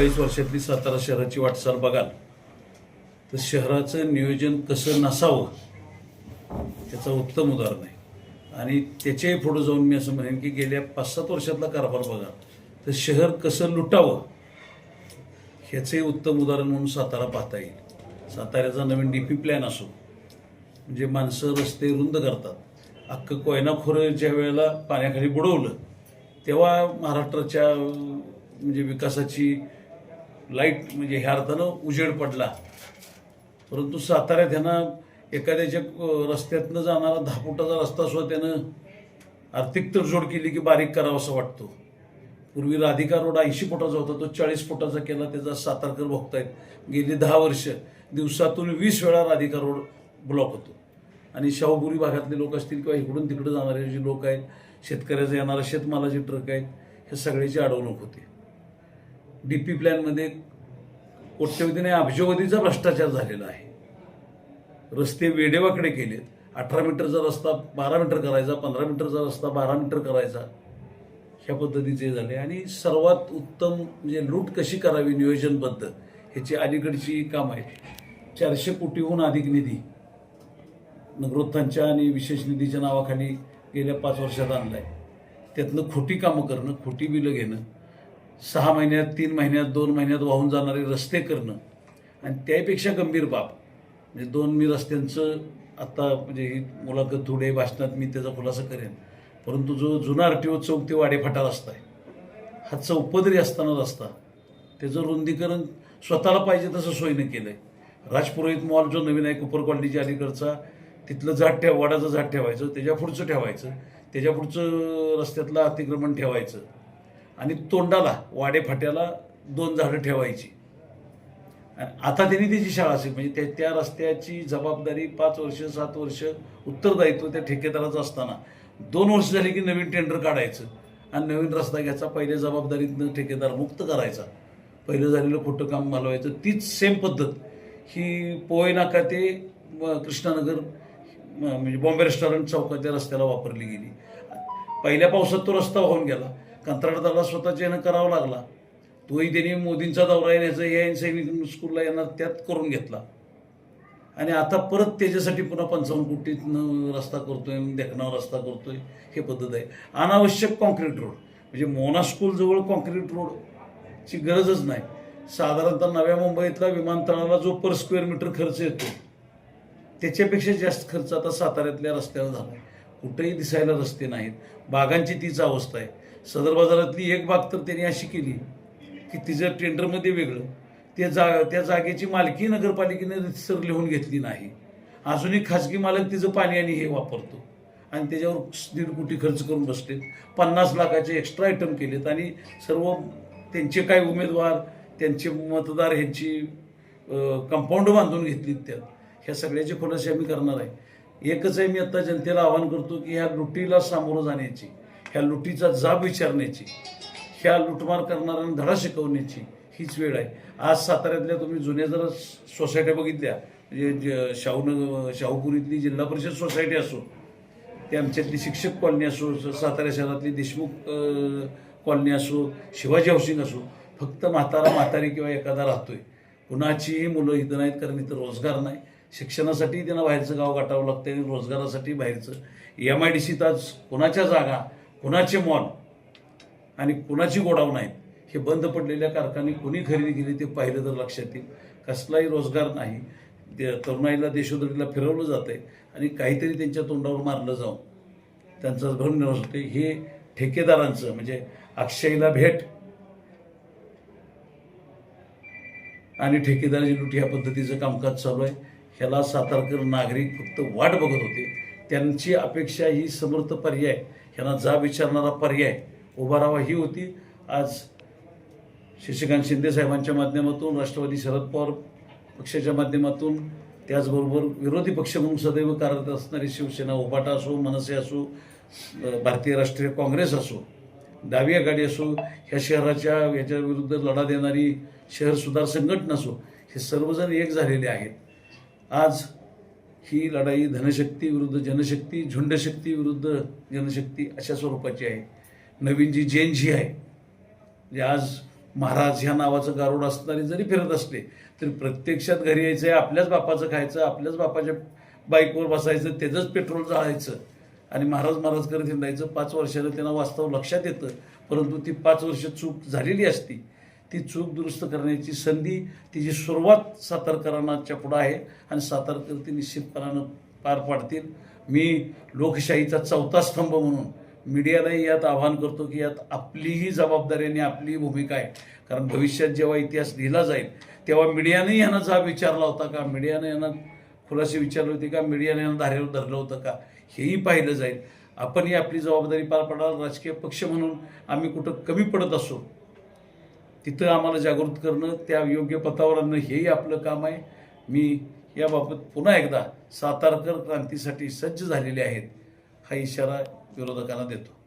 चाळीस वर्षातली सातारा शहराची वाटचाल बघाल तर शहराचं नियोजन कसं नसावं त्याचं उत्तम उदाहरण आहे. आणि त्याच्याही पुढे जाऊन मी असं म्हणेन की गेल्या पाच सात वर्षातला कारभार बघा तर शहर कसं लुटावं ह्याचंही उत्तम उदाहरण म्हणून सातारा पाहता येईल. साताऱ्याचा नवीन डी पी प्लॅन असो म्हणजे माणसं रस्ते रुंद करतात. अख्खं कोयना खोरं ज्या वेळेला पाण्याखाली बुडवलं तेव्हा महाराष्ट्राच्या म्हणजे विकासाची लाइट म्हणजे ह्या अर्थानं उजेड पडला. परंतु साताऱ्यात ह्यानं एखाद्याच्या रस्त्यातनं जाणारा दहा फुटाचा रस्ता सुद्धा त्यानं आर्थिक तडजोड केली की बारीक करावं असं वाटतो. पूर्वी राधिका रोड ऐंशी फुटाचा होता तो चाळीस फुटाचा केला त्याचा सातारकर भोगतायत. गेली दहा वर्ष दिवसातून वीस वेळा राधिका रोड ब्लॉक होतो. आणि शाहूपुरी भागातले लोक असतील किंवा इकडून तिकडे जाणारे जे लोक आहेत शेतकऱ्याचा येणारा शेतमालाचे ट्रक आहेत हे सगळ्याची अडवणूक होते. डी पी प्लॅनमध्ये कोट्यवधीने अब्जोवधीचा भ्रष्टाचार झालेला आहे. रस्ते वेडेवाकडे केलेत. अठरा मीटरचा रस्ता बारा मीटर करायचा पंधरा मीटरचा रस्ता बारा मीटर करायचा. ह्या पद्धतीचे झाले. आणि सर्वात उत्तम म्हणजे लूट कशी करावी नियोजनबद्ध ह्याची अलीकडची काम आहेत चारशे कोटीहून अधिक निधी नगरोत्थांच्या आणि विशेष निधीच्या नावाखाली गेल्या पाच वर्षात आणला आहे त्यातनं खोटी कामं करणं खोटी बिलं घेणं सहा महिन्यात तीन महिन्यात दोन महिन्यात वाहून जाणारे रस्ते करणं. आणि त्यापेक्षा गंभीर बाब. म्हणजे दोन मी रस्त्यांचं आत्ता म्हणजे ही मुलाखत थोडे भाषणात मी त्याचा खुलासा करेन. परंतु जो जुना आर टी ओ चौक ते वाडेफाटा रस्ता आहे हा चौपदरी असताना रस्ता. त्याचं रुंदीकरण स्वतःला पाहिजे तसं सोयीनं केलं आहे राजपुरोहित मॉल जो नवीन आहे कुपर कॉलनीच्या अलीकडचा तिथलं झाड ठेव वाडाचं झाड ठेवायचं त्याच्या पुढचं ठेवायचं त्याच्या पुढचं रस्त्यातलं अतिक्रमण ठेवायचं. आणि तोंडाला वाडेफाट्याला दोन झाडं ठेवायची. आता त्यांनी त्याची शाळा असेल म्हणजे त्या त्या रस्त्याची जबाबदारी पाच वर्ष सात वर्ष उत्तरदायित्व त्या ठेकेदाराचं असताना. दोन वर्ष झाली की नवीन टेंडर काढायचं आणि नवीन रस्ता घ्यायचा पहिल्या जबाबदारीतनं ठेकेदार मुक्त करायचा. पहिलं झालेलं खोटं काम घालवायचं. तीच सेम पद्धत. ही पोय नाका ते कृष्णानगर म्हणजे बॉम्बे रेस्टॉरंट चौकाच्या रस्त्याला वापरली गेली. पहिल्या पावसात तो रस्ता वाहून गेला. कंत्राटदाराला स्वतःच्या येणं करावा लागला. तोही त्यांनी मोदींचा दौरा येण्याचं हे सैनिक स्कूलला येणार त्यात करून घेतला. आणि आता परत त्याच्यासाठी पुन्हा पंचावन्न कोटीतनं रस्ता करतोय देखणावर रस्ता करतोय हे पद्धत आहे. अनावश्यक कॉन्क्रीट रोड. म्हणजे मोना स्कूलजवळ कॉन्क्रीट रोडची गरजच नाही. साधारणतः नव्या मुंबईतला विमानतळाला जो पर स्क्वेअर मीटर खर्च येतो त्याच्यापेक्षा जास्त खर्च आता साताऱ्यातल्या रस्त्यावर झाला आहे कुठेही दिसायला रस्ते नाहीत. बागांची तीच अवस्था आहे. सदर बाजारातली एक बाग तर त्यांनी अशी केली की तिचं टेंडरमध्ये वेगळं. त्या जा त्या जागेची मालकी नगरपालिकेने रितसर लिहून घेतली नाही. अजूनही खाजगी मालक तिचं पाणी आणि हे वापरतो. आणि त्याच्यावर दीड कोटी खर्च करून बसलेत. पन्नास लाखाचे एक्स्ट्रा आयटम केलेत आणि सर्व त्यांचे काय उमेदवार त्यांचे मतदार ह्यांची कंपाऊंड बांधून घेतलीत त्यात. ह्या सगळ्याचे खुलासे आम्ही करणार आहे. एकच आहे मी आत्ता जनतेला आवाहन करतो की ह्या लुटीला सामोरं जाण्याची. ह्या लुटीचा जाब विचारण्याची ह्या लुटमार करणाऱ्यांना धडा शिकवण्याची हीच वेळ आहे. आज साताऱ्यातल्या तुम्ही जुन्या जरा सोसायट्या बघितल्या म्हणजे ज- शाहूनगर शाहूपुरीतली जिल्हा परिषद सोसायटी असो ते आमच्यातली शिक्षक कॉलनी असो सातारा शहरातली देशमुख कॉलनी असो शिवाजी हाऊसिंग असो फक्त म्हातारा म्हातारी किंवा एखादा राहतोय. कुणाचीही मुलं इथं नाहीत कारण इथं रोजगार नाही. शिक्षणासाठी त्यांना बाहेरचं गाव गाठावं लागतं आणि रोजगारासाठी बाहेरचं. एम आय डी सीत आज कुणाच्या जागा कुणाचे मॉल आणि कुणाची गोडाऊन आहेत हे बंद पडलेल्या कारखाने कुणी खरेदी केली ते पाहिलं तर लक्षात येईल. कसलाही रोजगार नाही. ते तरुणाईला देशोधडीला फिरवलं जातं आहे आणि काहीतरी त्यांच्या तोंडावर मारलं जाऊन त्यांचा भ्रमनिराश होते. हे ठेकेदारांचं म्हणजे अक्षयला भेट आणि ठेकेदाराची लुटी ह्या पद्धतीचं कामकाज चालू आहे. ह्याला सातारकर नागरिक फक्त वाट बघत होते. त्यांची अपेक्षा ही समर्थ पर्याय. ह्यांना जा विचारणारा पर्याय उभा राहावा ही होती. आज शशिकांत शिंदे साहेबांच्या माध्यमातून राष्ट्रवादी शरद पवार पक्षाच्या माध्यमातून त्याचबरोबर विरोधी पक्ष म्हणून सदैव कार्यरत असणारी शिवसेना उभाटा असो मनसे असो भारतीय राष्ट्रीय काँग्रेस असो डावी आघाडी असो ह्या शहराच्या याच्या विरुद्ध लढा देणारी शहर सुधार संघटना असो हे सर्वजण एक झालेले आहेत. आज ही लढाई धनशक्ती विरुद्ध जनशक्ती झुंडशक्ती विरुद्ध जनशक्ती अशा स्वरूपाची आहे. नवीन जी जेन जी आहे. जे आज महाराज ह्या नावाचं गारुड असणारे जरी फिरत असले तरी प्रत्यक्षात घरी यायचं आहे आपल्याच बापाचं खायचं आपल्याच बापाच्या बाईकवर बसायचं त्याचंच पेट्रोल जाळायचं. आणि महाराज महाराज करत हिंडायचं. पाच वर्षानं त्यांना वास्तव लक्षात येतं परंतु ती पाच वर्ष चूक झालेली असती. ती चूक दुरुस्त करण्याची संधी तिची सुरुवात सातारकरांच्या पुढं आहे आणि सातारकर ती निश्चितपणानं पार पाडतील. मी लोकशाहीचा चौथा स्तंभ म्हणून मीडियालाही यात आवाहन करतो की यात आपलीही जबाबदारी आणि आपलीही भूमिका आहे. कारण भविष्यात जेव्हा इतिहास लिहिला जाईल तेव्हा मीडियानेही यांना जा विचारला होता का? मीडियाने यांना खुलाशी विचारली होती का? मीडियाने यांना धारेवर धरलं होतं का? हेही पाहिलं जाईल. आपणही आपली जबाबदारी पार पाडाल राजकीय पक्ष म्हणून आम्ही कुठं कमी पडत असो तिथं आम्हाला जागृत करणं त्या योग्य पथावर आणणं हेही आपलं काम आहे. मी याबाबत पुन्हा एकदा सातारकर क्रांतीसाठी सज्ज झालेले आहेत हा इशारा विरोधकांना देतो.